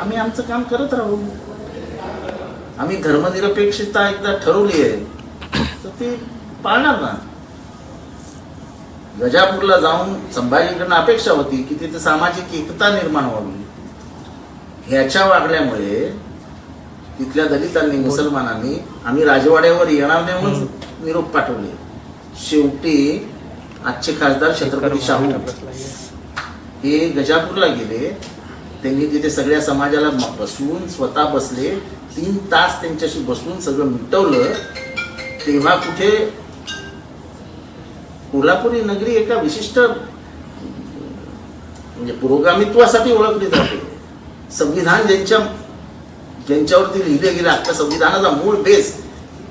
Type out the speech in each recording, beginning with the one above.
आम्ही आमचं काम करत राहू. आम्ही धर्मनिरपेक्षता एकदा ठरवली आहे तर ती पाळणार ना. गजापूरला जाऊन संभाजीकडनं अपेक्षा होती की तिथे सामाजिक एकता निर्माण व्हावी. ह्याच्या वागण्यामुळे तिथल्या दलितांनी मुसलमानांनी आम्ही राजवाड्यावर येणार नाही म्हणून निरोप पाठवले. शेवटी आजचे खासदार छत्रपती शाहू. हे गजापूरला गेले. त्यांनी तिथे सगळ्या समाजाला बसून बसवून स्वतः बसले. तीन तास त्यांच्याशी बसून सगळं मिटवलं. तेव्हा कुठे कोल्हापुरी नगरी एका विशिष्ट म्हणजे पुरोगामित्वासाठी ओळखली जाते. संविधान ज्यांच्या ज्यांच्यावरती लिहिलं गेलं आपल्या संविधानाचा मूळ बेस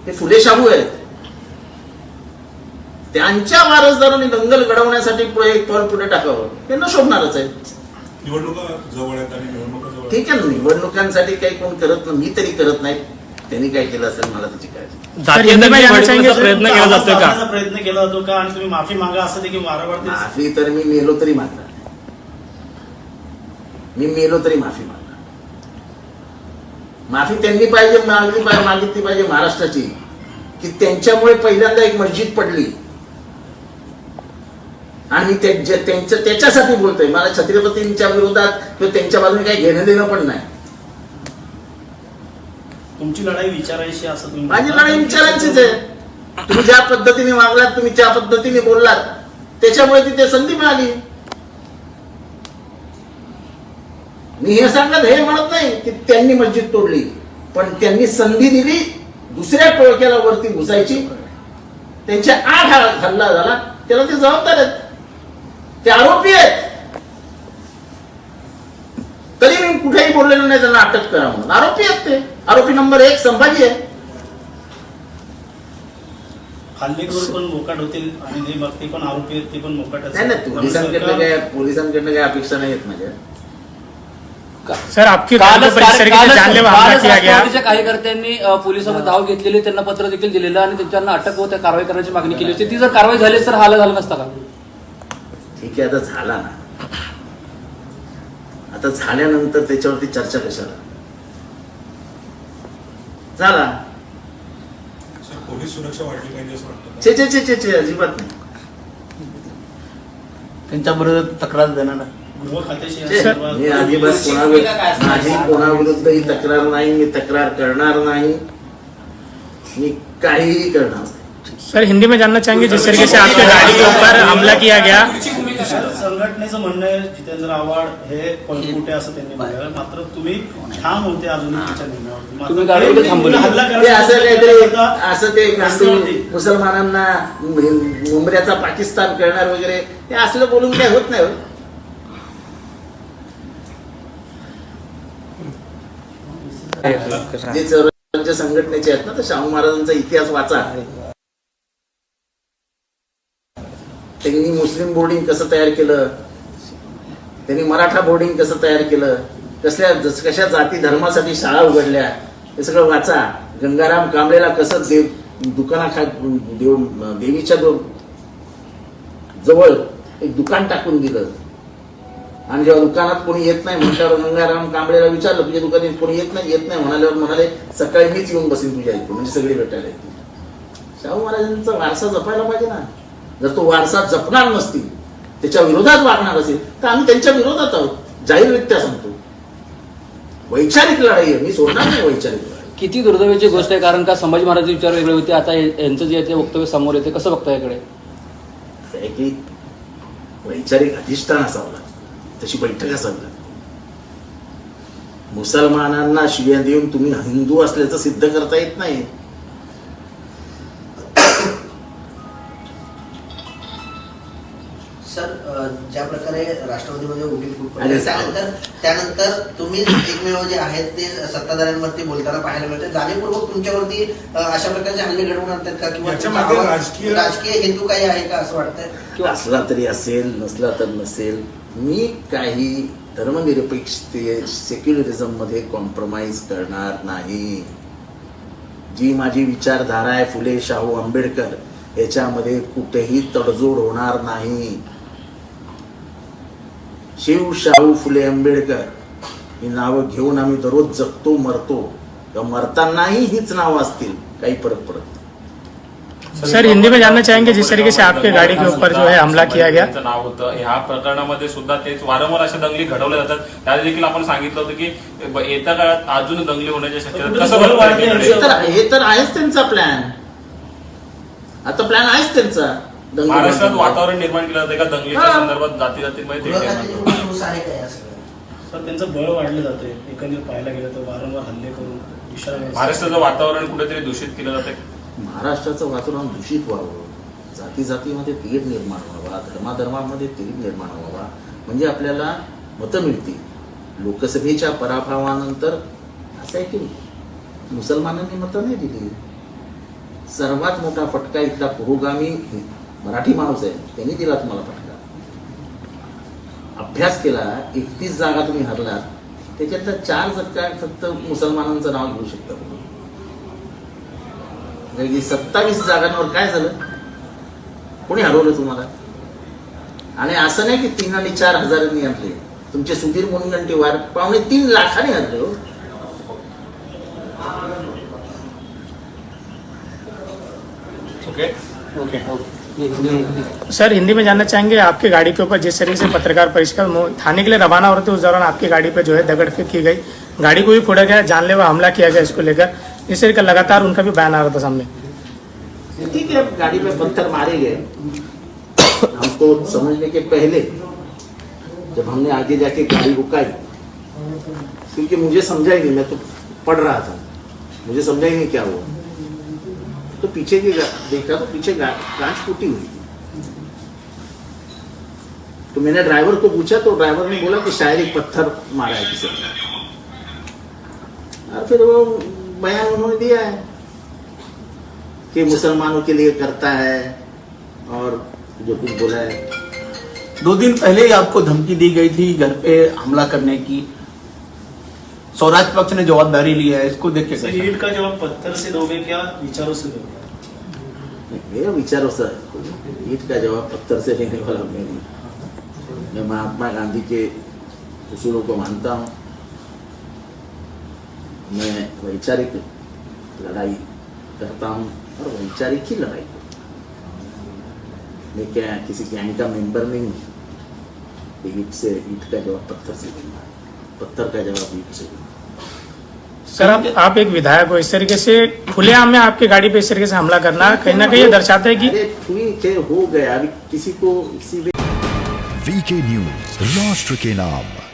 हे फुले शाहू आहेत. त्यांच्या वारसदारांनी दंगल घडवण्यासाठी पुढे एक पाऊल पुढे टाकावं. हे न शोभणारच आहे. निवडणुका जवळ आहेत आणि निवडणुका जवळ आहेत. ठीक आहे ना निवडणुकांसाठी काही कोण करत नाही मी तरी करत नाही. त्यांनी काय केलं असेल मला त्याची काळजी. प्रयत्न केला जातोय का? प्रयत्न केला जातो का? आणि तुम्ही माफी मागा असं देखील वारंवार ते माफी तर मी मेलो तरी मागणार. मी मेलो तरी माफी मागणार. माफी त्यांनी पाहिजे मागली पाहिजे मागितली पाहिजे महाराष्ट्राची की त्यांच्यामुळे पहिल्यांदा एक मस्जिद पडली. आणि मी त्यांच्या त्यांच्या- त्याच्यासाठी बोलतोय. मला छत्रपतींच्या विरोधात किंवा त्यांच्या बाजूने काही घेणं देणं पण नाही. तुमची लढाई विचारायची असं तुम्ही माझी लढाई विचारांचीच आहे. तुम्ही ज्या पद्धतीने वागलात तुम्ही ज्या पद्धतीने बोललात त्याच्यामुळे तिथे संधी मिळाली. मी हे सांगत हे म्हणत नाही की त्यांनी मस्जिद तोडली पण त्यांनी संधी दिली दुसऱ्या टोळक्याला वरती घुसायची. त्यांच्या आठ हल्ला झाला त्याला ते जबाबदार आहेत. ते आरोपी आहेत. तरी मी कुठेही बोललेलो नाही त्यांना अटक करा म्हणून. आरोपी आहेत ते. आरोपी नंबर एक संभाजी आहे. हल्लेखोर पण मोकाट होतील आणि जे भक्ती पण आरोपी आहेत ते पण मोकाट नाही नाही पोलिसांकडनं काय पोलिसांकडनं काय अपेक्षा नाही आहेत माझ्या. सर आपकी कालच- राज्य परिसर के कालच- लिए जानलेवा हमला कालच किया गया। राष्ट्रवादीच्या कार्यकर्त्यांनी अ, पोलिसांवर धाव घेतलेली त्यांना पत्र देखील दिलेलं आणि त्यांच्यावर अटक होत्या कारवाई करण्याची मागणी केली होती. ती जर कारवाई झाली तर हाला झालं नसता का? ठीक आहे आता झाला ना. आता झाल्यानंतर त्याच्यावरती चर्चा कशाला? झाला. सर पोलीस सुरक्षा वाढली पाहिजे असं वाटतं का? छे छे छे छे छे अजिबात नाही. त्यांच्या बरोबर तक्रार देणार मी अजिबात कोणाविरुद्ध माझी कोणाविरुद्ध ही तक्रार नाही मी तक्रार करणार नाही. मी काहीही करणार नाही. सर हिंदी में जानना चाहेंगे जिस तरीके से आपकी गाड़ी के ऊपर हमला किया गया। संघटनेचं म्हणणं आहे जितेंद्र आव्हाड हे पळकुटे असं त्यांनी म्हटलं मात्र तुम्ही ठाम होते अजूनही तुम्ही थांबवली? हल्ला ते असं काहीतरी ते. मुसलमानांना मुंबऱ्याचा पाकिस्तान करणार वगैरे ते असलं बोलून काय होत नाही हो. जे संघटनेचे आहेत ना तर शाहू महाराजांचा इतिहास वाचा. त्यांनी मुस्लिम बोर्डिंग कसं तयार केलं? त्यांनी मराठा बोर्डिंग कसं तयार केलं? कसल्या कशा जाती धर्मासाठी शाळा उघडल्या? हे सगळं वाचा. गंगाराम कांबळेला कसं देव दुकानाखा देव देवीच्या दो जवळ एक दुकान टाकून दिलं. आणि जेव्हा दुकानात कोणी येत नाही म्हटल्यावर गंगाराम कांबळेला विचारलं तुझ्या दुकानात कोणी येत नाही? येत नाही म्हणाल्यावर म्हणाले सकाळी मीच येऊन बसेन तुझ्या इथून म्हणजे सगळी भेटायला येतील. शाहू महाराजांचा वारसा जपायला पाहिजे ना. जर तो वारसा जपणार नसतील त्याच्या विरोधात वागणार असेल तर आम्ही त्यांच्या विरोधात आहोत. जाहीररित्या सांगतो. वैचारिक लढाई आहे. मी सोडणार नाही वैचारिक लढाई. किती दुर्दैवाची गोष्ट आहे कारण का संभाजी महाराज विचार वेगळे होते आता यांचं जे आहे ते वक्तव्य समोर येते. कसं बघता याकडे? की वैचारिक अधिष्ठान असावं लागतं. तशी बैठक असावी लागते. मुसलमानांना शिव्या देऊन तुम्ही हिंदू असल्याचं सिद्ध करता येत नाही. अरे पडली. त्यानंतर त्यानंतर तुम्ही एकमेव जे आहेत ते सत्ताधाऱ्यांवरती बोलताना पाहायला मिळते. जाणीवपूर्वक तुमच्यावरती अशा प्रकारचे हल्ले घडवून आणतात का? किंवा राजकीय- राजकीय हेतू काही आहे का असं वाटतंय? किंवा असला तरी असेल नसला तर नसेल मी काही धर्मनिरपेक्षते सेक्युलरिझममध्ये कॉम्प्रोमाइज करणार नाही. जी माझी विचारधारा आहे फुले शाहू आंबेडकर याच्यामध्ये कुठेही तडजोड होणार नाही. शिव शाहू फुले आंबेडकर ही नावं घेऊन आम्ही दररोज जगतो मरतो. किंवा मरतानाही हीच नावं असतील काही फरक पडत नाही. सर हिंदी में जानना चाहेंगे जिस तरीके से आपके गाड़ी के ऊपर जो है हमला किया गया। नाव होतं. ह्या प्रकरणामध्ये सुद्धा तेच वारंवार अशा दंगली घडवल्या जातात. त्या देखील आपण सांगितलं होतं की येत्या काळात अजून दंगली होण्याच्या शक्यता कसं? हे तर हे तर आहेच त्यांचा प्लॅन आता प्लॅन आहेच त्यांचा. महाराष्ट्रात. वातावरण निर्माण केलं जाते का दंगलीच्या. संदर्भात जाती जातीमध्ये आहे का या सगळ्या तर त्यांचं बळ वाढलं जाते एकंदरीत पाहायला गेलं तर वारंवार हल्ले करून इशारा महाराष्ट्राचं वातावरण कुठेतरी दूषित केलं जाते महाराष्ट्राचं वातावरण दूषित व्हावं. जाती जातीमध्ये तेढ निर्माण व्हावा. धर्माधर्मामध्ये तेढ निर्माण व्हावा. म्हणजे आपल्याला मतं मिळतील. लोकसभेच्या पराभवानंतर असं आहे की मुसलमानांनी मतं नाही दिली. सर्वात मोठा फटका इथला पुरोगामी मराठी माणूस आहे. त्यांनी दिला तुम्हाला फटका. अभ्यास केला एकतीस जागा तुम्ही हरलात त्याच्यातल्या चार जागा फक्त मुसलमानांचं नाव घेऊ शकता म्हणजे सत्तावीस जागांवर काय झालं? कोणी हरवलं तुम्हाला? आणि असं नाही की तीन आणि चार हजारांनी हरले. तुमचे सुधीर मुनगंटीवार पावणे तीन लाखाने हरले हो. ओके सर, हिंदी में जानना चाहेंगे, आपकी गाड़ी के ऊपर जिस तरीके से पत्रकार परिषद थाने के लिए रवाना हो रहे थे, उस दौरान आपकी गाड़ी पे जो है दगड़ की गई। गाड़ी को भी फोड़ा गया, जानलेवा हमला किया गया इसको लेकर। इस तरीके लगातार उनका भी बयान आ रहा था सामने। ठीक है गाड़ी पे पत्थर मारे गए। हमको समझने के पहले, जब हमने आगे जाके गाड़ी रुकाई, क्योंकि मुझे समझाएँगे मैं तो पढ़ रहा था। मुझे समझाएँगे क्या हुआ। तो पीछे की देखा तो पीछे कांच टूटी हुई थी। तो मैंने ड्राइवर को पूछा तो ड्राइवर ने बोला कि शायद एक पत्थर मारा है किसी ने। और फिर वो बयान उन्होंने दिया है कि मुसलमानों के लिए करता है और जो कुछ बोला है। दो दिन पहले ही आपको धमकी दी गई थी, घर पे हमला करने की। स्वराज पक्ष ने जवाबदारी लिया है इसको देख के सर, ईट का जवाब पत्थर से दोगे क्या विचारों से दोगे? मेरा विचारों से ईट का जवाब पत्थर से लेने वाला मैं नहीं। मैं महात्मा गांधी के उसूलों को मानता हूँ। मैं वैचारिक लड़ाई करता हूँ और वैचारिक ही लड़ाई करता मैं क्या किसी गैंग का मेंबर नहीं हूँ? ईट से ईट का जवाब पत्थर से दूँगा पत्थर का जवाब नहीं किसी को। सर आप, आप एक विधायक हो इस तरीके से खुलेआम में आपके गाड़ी पे इस तरीके से हमला करना कहीं ना कहीं दर्शाते दर्शाता है कि ठीक है हो गया अभी किसी को किसी वीके न्यूज़ राष्ट्र के नाम